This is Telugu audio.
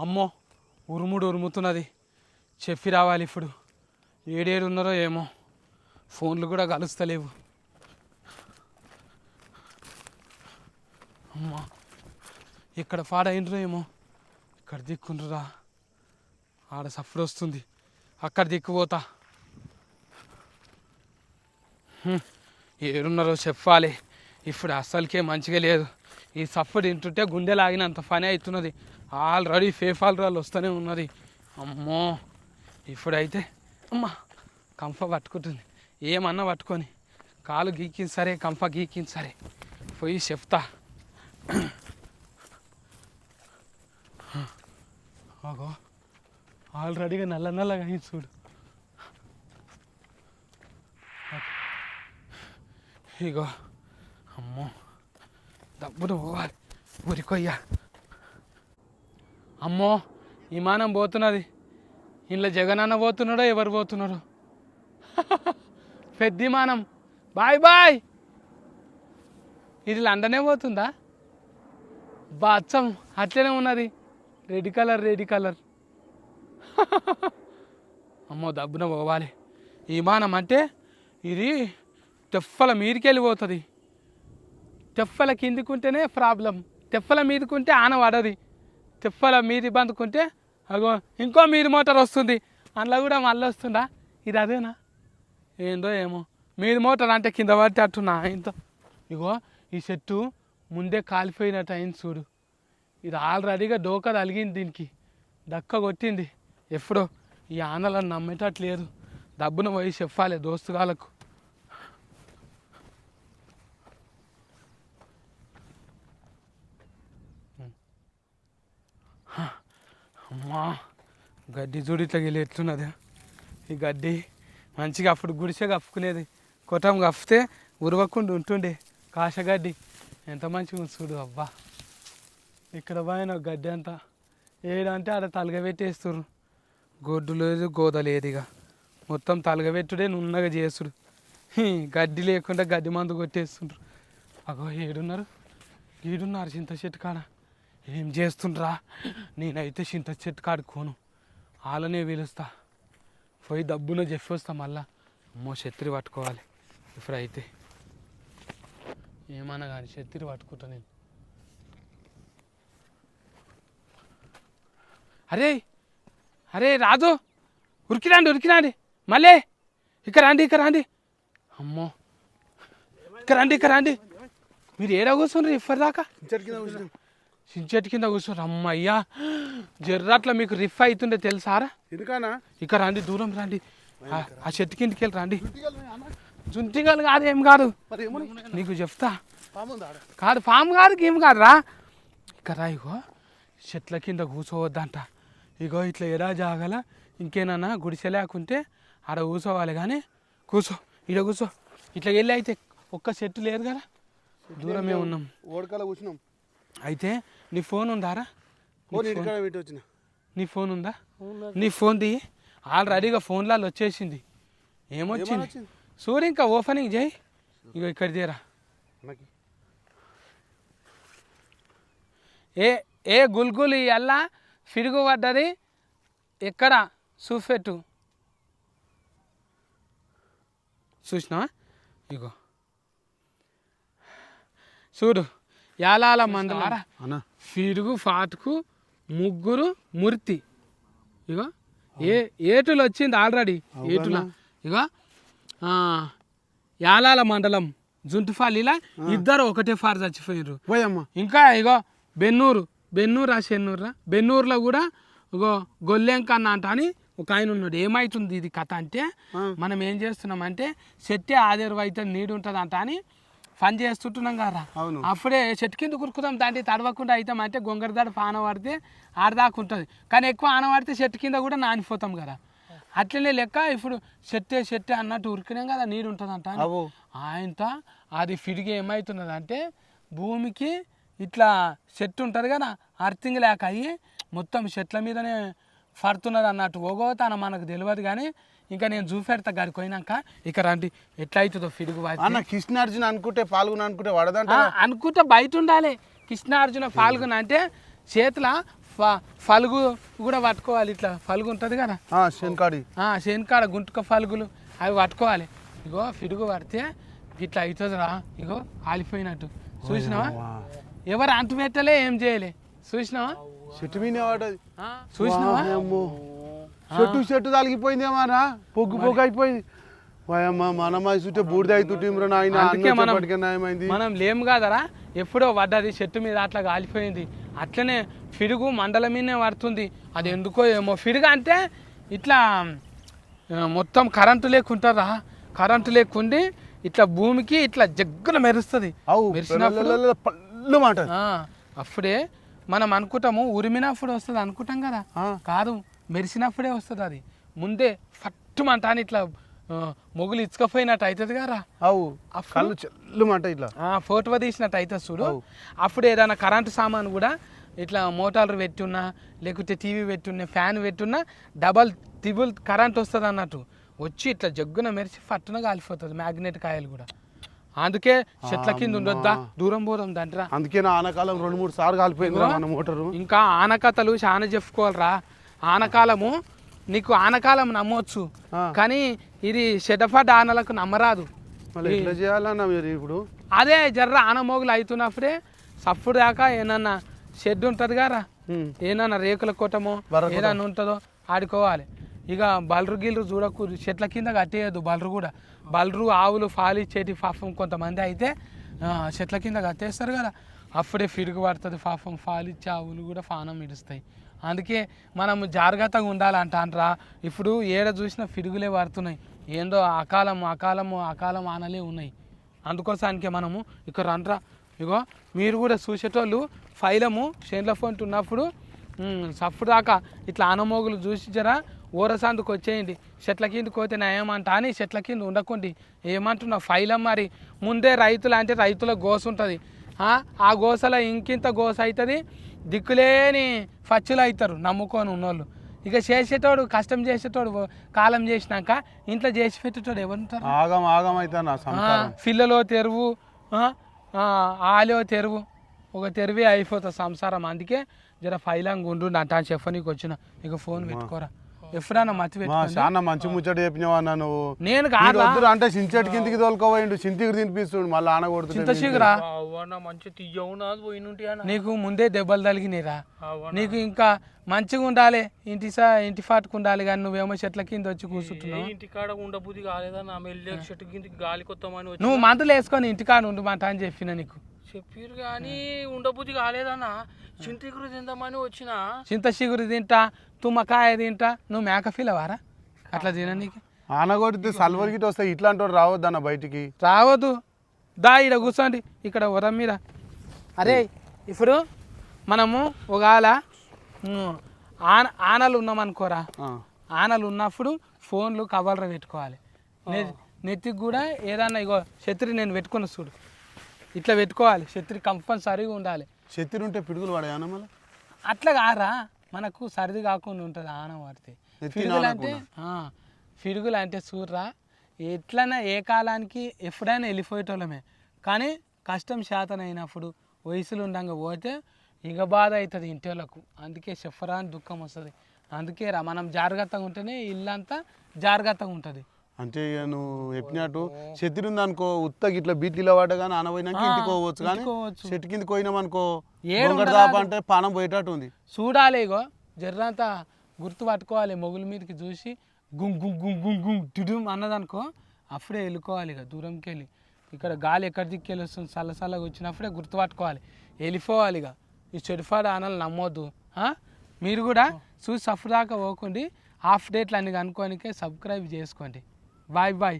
అమ్మో ఉరుముడు ఉరుముతున్నది. చెప్పి రావాలి ఇప్పుడు. ఏడేడు ఉన్నారో ఏమో. ఫోన్లు కూడా కలుస్తలేవు. అమ్మా ఇక్కడ పాడైనరో ఏమో. ఇక్కడ దిక్కుండ్రురా. ఆడ సఫర్ వస్తుంది. అక్కడ దిక్కుపోతా ఏడున్నారో చెప్పాలి. ఇప్పుడు అస్సలకే మంచిగా లేదు. ఈ సఫర్ తింటుంటే గుండె లాగినంత పని అవుతున్నది ఆల్రెడీ ఫేఫాల్ రాళ్ళు వస్తూనే ఉన్నది. అమ్మో ఇప్పుడైతే అమ్మ కంఫ పట్టుకుంటుంది. ఏమన్నా పట్టుకొని కాలు గీకింది సరే కంఫ గీకింది సరే పోయి చెప్తా. అగో ఆల్రెడీగా నల్ల నల్లగా అయింది చూడు. ఇగో అమ్మో డబ్బును పోవాలి. ఊరికొయ్యా అమ్మో విమానం పోతున్నది. ఇంట్లో జగనన్న పోతున్నాడో ఎవరు పోతున్నారో. పెద్ద విమానం బాయ్ బాయ్. ఇది లండనే పోతుందా? బాచ్చం అట్లనే ఉన్నది. Red colour red colour. అమ్మో దబ్బున పోవాలి. విమానం అంటే ఇది తెప్పల మీదికెళ్ళిపోతుంది తెఫల తెప్పల కిందికుంటేనే ప్రాబ్లం. తెప్పల మీదకుంటే ఆన పడది తెప్పల మీది బందుకుంటే అగో ఇంకో మీది మోటార్ వస్తుంది. అందులో కూడా మళ్ళీ వస్తుందా? ఇది అదేనా? ఏందో ఏమో. మీది మోటార్ అంటే కింద పడితే అట్టున్నా ఇంత ఇగో ఈ చెట్టు ముందే కాలిపోయినట్టు అయింది చూడు. ఇది ఆల్రెడీగా డోక తలిగింది దీనికి. దక్క కొట్టింది. ఎప్పుడో ఈ ఆనలను నమ్మేటట్లేదు డబ్బును పోయి చెప్పాలి దోస్తుగాలకు అమ్మా గడ్డి చూడు ఇట్లా వెళ్ళి ఎట్లున్నది ఈ గడ్డి మంచిగా అప్పుడు గుడిసె కప్పుకునేది. కొట్టం కప్పితే ఉరవకుండా ఉంటుండే. కాశగడ్డి ఎంత మంచిగా చూడు అబ్బా. ఇక్కడ పోయిన గడ్డి అంతా ఏడంటే ఆడ తలగబెట్టేస్తుర్రు గొడ్డు లేదు గోద లేదు ఇక మొత్తం తలగబెట్టుడే నున్నగా చేస్తుడు గడ్డి లేకుండా గడ్డి మందు కొట్టేస్తుండ్రు. అగో ఏడున్నారు? ఈడున్నారు చింత చెట్టు కాడ? ఏం చేస్తుండ్రా? నేనైతే చింత చెట్టు కాడుకోను. వాళ్ళనే పిలుస్తా పోయి డబ్బున చెప్పి వస్తా మళ్ళా. అమ్మో చెత్తిరి పట్టుకోవాలి. ఇప్పుడు అయితే. ఏమన్నా కానీ చెత్తిరి పట్టుకుంటా నేను. అరే అరే రాజు ఉరికిరాండి ఉరికిరాండి. మళ్ళీ. ఇక్కడ రండి ఇక్కడ రండి. అమ్మో. ఇక్కడ రండి ఇక్కడ రండి. మీరు ఏడా కూర్చుండ్రు ఇప్పటిదాకా? చెట్టు కింద కూర్చోరు. అమ్మయ్యా జర్రట్ల మీకు రిఫ్ అవుతుండే తెలుసారా ఎందుకనా ఇక్కడ రండి దూరం రండి. ఆ- చెట్టు కిందకి వెళ్ళి రండి. జుంటిగలు కాదు ఏం కాదు. నీకు చెప్తా. కాదు ఫామ్ కాదు ఏం కాదురా ఇక్కడ రా ఇగో చెట్ల కింద కూర్చోవద్దంట. ఇగో ఇట్లా ఎడా జాగల ఇంకేనన్నా గుడిసె లేకుంటే ఆడ కూర్చోవాలి కానీ కూర్చో ఇడ కూర్చో. ఇట్లా వెళ్ళి అయితే ఒక్క చెట్టు లేదు కదా. దూరమే ఉన్నాం. ఓడకాల కూర్చున్నాం. అయితే నీ ఫోన్ ఉందారా? వచ్చిన. నీ ఫోన్ ఉందా? నీ ఫోన్ ది ఆల్రెడీగా ఫోన్లలో వచ్చేసింది. ఏమొచ్చింది? సూర్య ఇంకా ఓపెనింగ్ చేయి. ఇగో ఇక్కడ తీరా. ఏ ఏ గుల్గులు ఎల్లా ఫిడుగు పడ్డది ఎక్కడ? చూపెట్టు. చూసినావా? ఇగో. చూడు. యాలాల మండల అన్న. ఫిడుగు ఫాటుకు ముగ్గురు ముర్తి. ఇగో ఏ ఏటులు వచ్చింది ఆల్రెడీ. ఏటుల. ఇగో యాలాల మండలం జుంటుఫాలిలా ఇద్దరు ఒకటే ఫార్ చచ్చిపోయినారు పోయమ్మ. ఇంకా ఇగో బెన్నూరు బెన్నూరు ఆ చెన్నూరురా బెన్నూరులో కూడా ఇగో గొల్లెంకన్న అంట అని ఒక ఆయన ఉన్నాడు. ఏమైతుంది ఇది కథ అంటే. మనం ఏం చేస్తున్నామంటే చెట్టే ఆదేరు అయితే నీడు ఉంటుంది అంట అని పని చేస్తుంటున్నాం కదా. అవును. అప్పుడే చెట్టు కింద కురుకుదాం దాంట్లో తడవకుండా అవుతాం అంటే గొంగర ఆన పడితే ఆడదాకా ఉంటుంది. కానీ ఎక్కువ ఆన పడితే చెట్టు కింద కూడా నానిపోతాం కదా. అట్లనే లెక్క ఇప్పుడు చెట్టే చెట్టే అన్నట్టు ఉరికినాం కదా నీడు ఉంటుందంట ఆయనతో అది ఫిడిగి ఏమవుతున్నది అంటే భూమికి ఇట్లా చెట్టు ఉంటుంది కదా అర్థింగ్ లేక అయ్యి మొత్తం చెట్ల మీదనే పడుతున్నది అన్నట్టు ఓగో తన మనకు తెలియదు కానీ ఇంకా నేను చూపెడతా గాడికి పోయినాక ఇక రండి ఎట్లా అవుతుందో ఫిడుగు వాటి అన్న కృష్ణార్జున అనుకుంటే పాల్గొన అనుకుంటే వడదంట అనుకుంటే బయట ఉండాలి కృష్ణార్జున పాల్గొన అంటే చేతుల ఫలుగు కూడా పట్టుకోవాలి ఇట్లా ఫలుగు ఉంటుంది కదా. శనకాడి ఆ, శనికాడ గుంటుక ఫలుగులు అవి పట్టుకోవాలి. ఇగో ఫిడుగు పడితే ఇట్లా అవుతుందిరా ఇగో ఆలిపోయినట్టు. చూసినావా? ఎవరు అంటు పెట్టలే ఏం చేయలే. చూసినావా? చెట్టు మీద చూసినావా. చెట్టు చెట్టు తలిగిపోయిందేమారా పొగ్గు పొగ్గు అయిపోయింది. వాయమ్మ మన మైసూటే బూడిద అవుతుంటే నాయన అందుకే మనం అన్నప్పటికే న్యాయమైంది మనం లేము కాదరా. ఎప్పుడో పడ్డది చెట్టు మీద అట్లా కాలిపోయింది. అట్లనే ఫిడుగు మండలం మీదనే పడుతుంది. అది ఎందుకో ఏమో. ఫిడుగు అంటే ఇట్లా మొత్తం కరెంటు లేకుంటారా కరెంటు లేకుండి ఇట్లా భూమికి ఇట్లా జగ్గున మెరుస్తుంది. మెరిసినప్పుడు పిల్లల పళ్ళు మాట అప్పుడే మనం అనుకుంటాము ఉరిమినప్పుడు వస్తుంది అనుకుంటాం కదా. కాదు మెరిసినప్పుడే వస్తుంది అది. ముందే ఫట్టుమంట అని ఇట్లా మొగులు ఇచ్చుకపోయినట్టు అవుతుంది కదా. అవు కళ్ళు చెల్లు మాట ఇట్లా. ఫోటో తీసినట్టు అవుతుంది చూడు. అప్పుడు ఏదైనా కరెంటు సామాన్ కూడా ఇట్లా మోటార్లు పెట్టున్నా లేకపోతే టీవీ పెట్టున్నా ఫ్యాన్ పెట్టున్నా డబల్ త్రిబుల్ కరెంట్ వస్తుంది అన్నట్టు వచ్చి ఇట్లా జగ్గున మెరిసి ఫట్టున కాలిపోతుంది మ్యాగ్నెట్ కాయలు కూడా. అందుకే చెట్ల కింద ఉండొద్దా? దూరం పోదాం దంటరా అందుకే నా ఆనకాలం రెండు మూడు సార్లు కాలిపోయింది మన మోటారు. ఇంకా ఆనకథలు చాలా చెప్పుకోవాలరా. ఆనకాలము నీకు ఆనకాలం నమ్మవచ్చు. కానీ ఇది షెటఫాట్ ఆనలకు నమ్మరాదు. చేయాలన్నా మీరు ఇప్పుడు? అదే జర్ర ఆనమోగులు అవుతున్నప్పుడే సప్పుడు దాకా ఏమన్నా షెడ్ ఉంటుంది కదా. ఏమన్నా రేకుల కొట్ట. ఏదన్నా ఉంటుందో ఆడుకోవాలి. ఇక బలరు గిల్లు చూడకు చెట్ల కింద కట్టేయద్దు బలరు కూడా. బలరు ఆవులు ఫాలిచ్చేటి పాపం కొంతమంది అయితే చెట్ల కింద కట్టేస్తారు కదా. అప్పుడే ఫిరుగు పడుతుంది పాపం ఫాలిచ్చే ఆవులు కూడా పానం ఇడుస్తాయి. అందుకే మనం జాగ్రత్తగా ఉండాలంటాంట్రా ఇప్పుడు ఏడ చూసినా ఫిరుగులే పడుతున్నాయి. ఏందో అకాలం అకాలము అకాలం ఆనలే ఉన్నాయి. అందుకోసానికే మనము ఇక్కడ రండ్రా. ఇగో మీరు కూడా చూసేటోళ్ళు ఫైలము షేన్ల ఫోన్ ఉన్నప్పుడు సప్పుడు దాకా ఇట్లా ఆనమోగులు చూసి జరా ఊరసందుకు వచ్చేయండి. చెట్ల కిందకి పోతే నా ఏమంటా అని చెట్ల కింద ఉండకండి. ఏమంటున్నా ఫైలం మరి. ముందే రైతులు అంటే రైతుల గోస ఉంటుంది. ఆ గోసలో ఇంకింత గోస అవుతుంది దిక్కులేని ఫచ్చులు అవుతారు నమ్ముకొని ఉన్నోళ్ళు. ఇక చేసేటోడు కష్టం చేసేటోడు కాలం చేసినాక ఇంట్లో చేసి పెట్టేటోడు ఎవరుంటారు? ఆగం ఆగం నా సంసారం. పిల్లలో తెరువు ఆలో తెరువు. ఒక తెరువే అయిపోతుంది సంసారం. అందుకే జర ఫైలాంగ్ ఉండు అంట చెప్పనీకి వచ్చిన ఇక ఫోన్ పెట్టుకోరా. ఎప్పుడన్నా మతి మా పెట్టుకోండి చాలా మంచి ముచ్చట చెప్పినావా అన్న నువ్వు? నేను కాదా? వద్దురా అంటే సించెట్ కిందికి తోలుకోపోయిండు సింతికి తినిపిస్తుండు మళ్ళీ ఆన కొడుతుంటే చింతశీఘరా అవన్న మంచి తీయవునా పోయినుంటి నీకు ముందే దెబ్బలు తగిలినరా? నీకు ఇంకా మంచిగా ఉండాలి ఇంటి సా ఇంటి ఫాటుకు ఉండాలి కానీ నువ్వేమో చెట్ల కింద వచ్చి కూర్చుంటున్నావు. ఇంటికాడ ఉండబుద్ధి కాలేదన్న మెల్లె చెట్టు కిందకి గాలి కొత్తమని నువ్వు మందులు వేసుకొని ఇంటికాడ ఉండమంట అని చెప్పిన నీకు. చెప్పారు కానీ ఉండబుద్ధి కాలేదన్న. చింతికురు తిందామని వచ్చిన. చింత చిగురు తింటా తుమ్మకాయ తింటా నువ్వు మేక ఫీల్ అవారా అట్లా తిన నీకు? ఆన కొడితే సల్వర్ గిట్ వస్తే ఇట్లాంటి వాడు రావద్దన్న బయటికి. రావద్దు. దా ఇక్కడ కూర్చోండి. ఇక్కడ ఉరం మీద. అరే ఇప్పుడు మనము ఒకవేళ ఉమ్, ఆన ఆనలు ఉన్నామనుకోరా? ఆ. ఆనలు ఉన్నప్పుడు ఫోన్లు కవర్లు పెట్టుకోవాలి. నె- నెత్తికి కూడా ఏదన్నా ఇగో ఛత్రి నేను పెట్టుకున్న చూడు. ఇట్లా పెట్టుకోవాలి. ఛత్రి కంపల్సరీగా ఉండాలి. చెత్తిరి ఉంటే పిడుగులు పడాయన్న మళ్ళీ? అట్లా కారా మనకు సర్ది కాకుండా ఉంటుంది ఆన పడితే ఎత్తి ఫిడుగులు అంటే ఆ, ఫిడుగులు అంటే చూడరా ఎట్లైనా ఏ కాలానికి ఎప్పుడైనా వెళ్ళిపోయేటోళ్ళమే. కానీ కష్టం శాతం అయినప్పుడు వయసులు ఉండగా పోతే ఇక బాధ అవుతుంది ఇంటోళ్ళకు. అందుకే చెప్పరా అని దుఃఖం వస్తుంది. అందుకే రా మనం జాగ్రత్తగా ఉంటేనే ఇల్లంతా జాగ్రత్తగా ఉంటుంది. అంటే ఇక నువ్వు చెప్పినట్టు చెత్తిరి ఉంది అనుకో ఉత్తకి ఇట్లా బీట్లు పడ్డగానే ఆన పోయినాక ఆ, ఇంటికి పోవచ్చు కానీ. చెట్టు కిందకి పోయినాం అనుకో. దాప అంటే పానం పోయేటట్టు ఉంది చూడాలి ఇగో జర్రంతా గుర్తు పట్టుకోవాలి మొగుల మీదకి చూసి గుం గుం గుం గుం గుం డుడుం అన్నదనుకో అప్పుడే వెళ్ళుకోవాలి ఇక దూరంకి వెళ్ళి ఇక్కడ గాలి ఎక్కడి దిక్కి వస్తుంది చల్ల చల్లగా వచ్చినప్పుడే గుర్తు పట్టుకోవాలి వెళ్ళిపోవాలి ఇక ఈ చెడుఫాడు ఆనలు నమ్మొద్దు? మీరు కూడా చూసి సఫర్ దాకా పోకండి హాఫ్ డేట్లు అన్ని కనుక్కోనికే సబ్స్క్రైబ్ చేసుకోండి బాయ్ బాయ్